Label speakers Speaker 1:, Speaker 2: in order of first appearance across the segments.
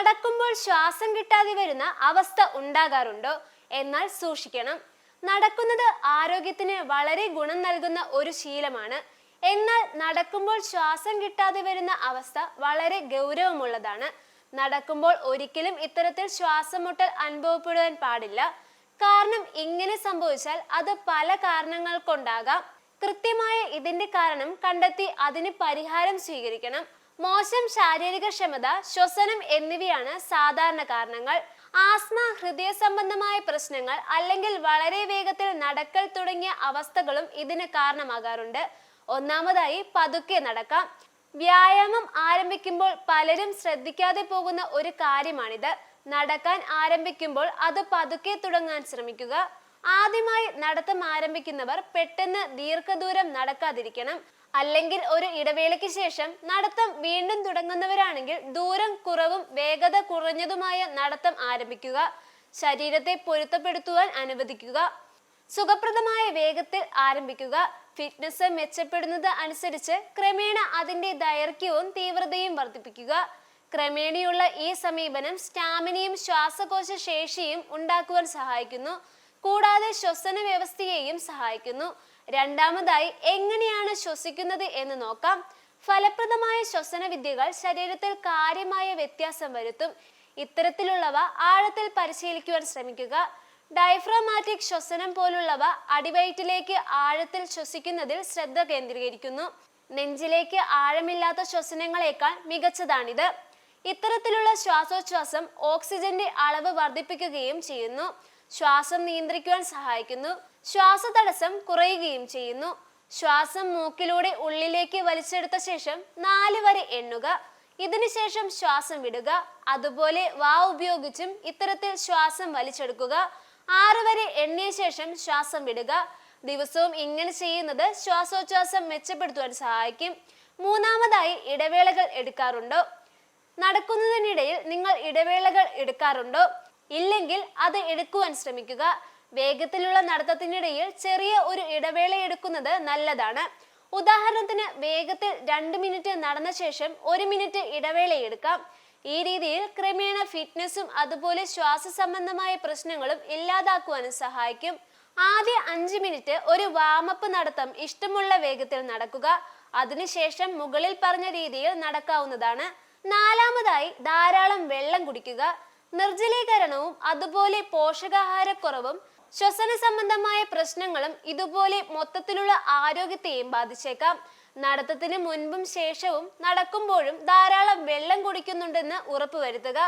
Speaker 1: നടക്കുമ്പോൾ ശ്വാസം കിട്ടാതെ വരുന്ന അവസ്ഥ ഉണ്ടാകാറുണ്ടോ എന്നാൽ സൂക്ഷിക്കണം. നടക്കുന്നത് ആരോഗ്യത്തിന് വളരെ ഗുണം നൽകുന്ന ഒരു ശീലമാണ്. എന്നാൽ നടക്കുമ്പോൾ ശ്വാസം കിട്ടാതെ വരുന്ന അവസ്ഥ വളരെ ഗൗരവമുള്ളതാണ്. നടക്കുമ്പോൾ ഒരിക്കലും ഇത്തരത്തിൽ ശ്വാസം മുട്ടൽ അനുഭവപ്പെടുവാൻ പാടില്ല. കാരണം ഇങ്ങനെ സംഭവിച്ചാൽ അത് പല കാരണങ്ങൾ കൊണ്ടാകാം കൃത്യമായ ഇതിന്റെ കാരണം കണ്ടെത്തി അതിന് പരിഹാരം സ്വീകരിക്കണം. മോശം ശാരീരിക ക്ഷമത ശ്വസനം എന്നിവയാണ് സാധാരണ കാരണങ്ങൾ. ആസ്മ ഹൃദയ സംബന്ധമായ പ്രശ്നങ്ങൾ അല്ലെങ്കിൽ വളരെ വേഗത്തിൽ നടക്കൽ തുടങ്ങിയ അവസ്ഥകളും ഇതിന് കാരണമാകാറുണ്ട്. ഒന്നാമതായി പതുക്കെ നടക്കാം. വ്യായാമം ആരംഭിക്കുമ്പോൾ പലരും ശ്രദ്ധിക്കാതെ പോകുന്ന ഒരു കാര്യമാണിത്. നടക്കാൻ ആരംഭിക്കുമ്പോൾ അത് പതുക്കെ തുടങ്ങാൻ ശ്രമിക്കുക. ആദ്യമായി നടത്തം ആരംഭിക്കുന്നവർ പെട്ടെന്ന് ദീർഘദൂരം നടക്കാതിരിക്കണം. അല്ലെങ്കിൽ ഒരു ഇടവേളയ്ക്ക് ശേഷം നടത്തം വീണ്ടും തുടങ്ങുന്നവരാണെങ്കിൽ ദൂരം കുറവും വേഗത കുറഞ്ഞതുമായ നടത്തം ആരംഭിക്കുക ശരീരത്തെ പൊരുത്തപ്പെടുത്തുവാൻ അനുവദിക്കുക സുഖപ്രദമായ വേഗത്തിൽ ആരംഭിക്കുക ഫിറ്റ്നസ് മെച്ചപ്പെടുന്നത് അനുസരിച്ച് ക്രമേണ അതിന്റെ ദൈർഘ്യവും തീവ്രതയും വർദ്ധിപ്പിക്കുക. ക്രമേണയുള്ള ഈ സമീപനം സ്റ്റാമിനയും ശ്വാസകോശ ശേഷിയും ഉണ്ടാക്കുവാൻ സഹായിക്കുന്നു. കൂടാതെ ശ്വസന വ്യവസ്ഥയെയും സഹായിക്കുന്നു. രണ്ടാമതായി എങ്ങനെയാണ് ശ്വസിക്കുന്നത് എന്ന് നോക്കാം. ഫലപ്രദമായ ശ്വസന വിദ്യകൾ ശരീരത്തിൽ കാര്യമായ വ്യത്യാസം വരുത്തും. ഇത്തരത്തിലുള്ളവ ആഴത്തിൽ പരിശീലിക്കുവാൻ ശ്രമിക്കുക. ഡയഫ്രോമാറ്റിക് ശ്വസനം പോലുള്ളവ അടിവയറ്റിലേക്ക് ആഴത്തിൽ ശ്വസിക്കുന്നതിൽ ശ്രദ്ധ കേന്ദ്രീകരിക്കുന്നു. നെഞ്ചിലേക്ക് ആഴമില്ലാത്ത ശ്വസനങ്ങളെക്കാൾ മികച്ചതാണിത്. ഇത്തരത്തിലുള്ള ശ്വാസോച്ഛ്വാസം ഓക്സിജന്റെ അളവ് വർദ്ധിപ്പിക്കുകയും ചെയ്യുന്നു. ശ്വാസം നിയന്ത്രിക്കുവാൻ സഹായിക്കുന്നു. ശ്വാസതടസ്സം കുറയുകയും ചെയ്യുന്നു. ശ്വാസം മൂക്കിലൂടെ ഉള്ളിലേക്ക് വലിച്ചെടുത്ത ശേഷം നാല് വരെ എണ്ണുക. ഇതിനുശേഷം ശ്വാസം വിടുക. അതുപോലെ വാ ഉപയോഗിച്ചും ഇത്തരത്തിൽ ശ്വാസം വലിച്ചെടുക്കുക. ആറ് വരെ എണ്ണിയ ശേഷം ശ്വാസം വിടുക. ദിവസവും ഇങ്ങനെ ചെയ്യുന്നത് ശ്വാസോച്ഛ്വാസം മെച്ചപ്പെടുത്തുവാൻ സഹായിക്കും. മൂന്നാമതായി ഇടവേളകൾ എടുക്കാറുണ്ടോ? നടക്കുന്നതിനിടയിൽ നിങ്ങൾ ഇടവേളകൾ എടുക്കാറുണ്ടോ? ഇല്ലെങ്കിൽ അത് എടുക്കുവാൻ ശ്രമിക്കുക. വേഗത്തിലുള്ള നടത്തത്തിനിടയിൽ ചെറിയ ഒരു ഇടവേള എടുക്കുന്നത് നല്ലതാണ്. ഉദാഹരണത്തിന് വേഗത്തിൽ രണ്ട് മിനിറ്റ് നടന്ന ശേഷം ഒരു മിനിറ്റ് ഇടവേള എടുക്കാം. ഈ രീതിയിൽ ക്രമേണ ഫിറ്റ്നസ്സും അതുപോലെ ശ്വാസ സംബന്ധമായ പ്രശ്നങ്ങളും ഇല്ലാതാക്കുവാനും സഹായിക്കും. ആദ്യ അഞ്ച് മിനിറ്റ് ഒരു വാമപ്പ് നടത്തം ഇഷ്ടമുള്ള വേഗത്തിൽ നടക്കുക. അതിനുശേഷം മുകളിൽ പറഞ്ഞ രീതിയിൽ നടക്കാവുന്നതാണ്. നാലാമതായി ധാരാളം വെള്ളം കുടിക്കുക. നിർജലീകരണവും അതുപോലെ പോഷകാഹാരക്കുറവും ശ്വസന സംബന്ധമായ പ്രശ്നങ്ങളും ഇതുപോലെ മൊത്തത്തിലുള്ള ആരോഗ്യത്തെയും ബാധിച്ചേക്കാം. നടത്തത്തിന് മുൻപും ശേഷവും നടക്കുമ്പോഴും ധാരാളം വെള്ളം കുടിക്കുന്നുണ്ടെന്ന് ഉറപ്പുവരുത്തുക.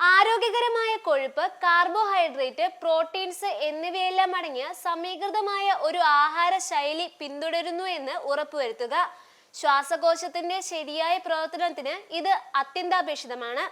Speaker 1: ആരോഗ്യകരമായ കൊഴുപ്പ് കാർബോഹൈഡ്രേറ്റ് പ്രോട്ടീൻസ് എന്നിവയെല്ലാം അടങ്ങിയ സമീകൃതമായ ഒരു ആഹാര ശൈലി പിന്തുടരുന്നു എന്ന് ഉറപ്പുവരുത്തുക. ശ്വാസകോശത്തിന്റെ ശരിയായ പ്രവർത്തനത്തിന് ഇത് അത്യന്താപേക്ഷിതമാണ്.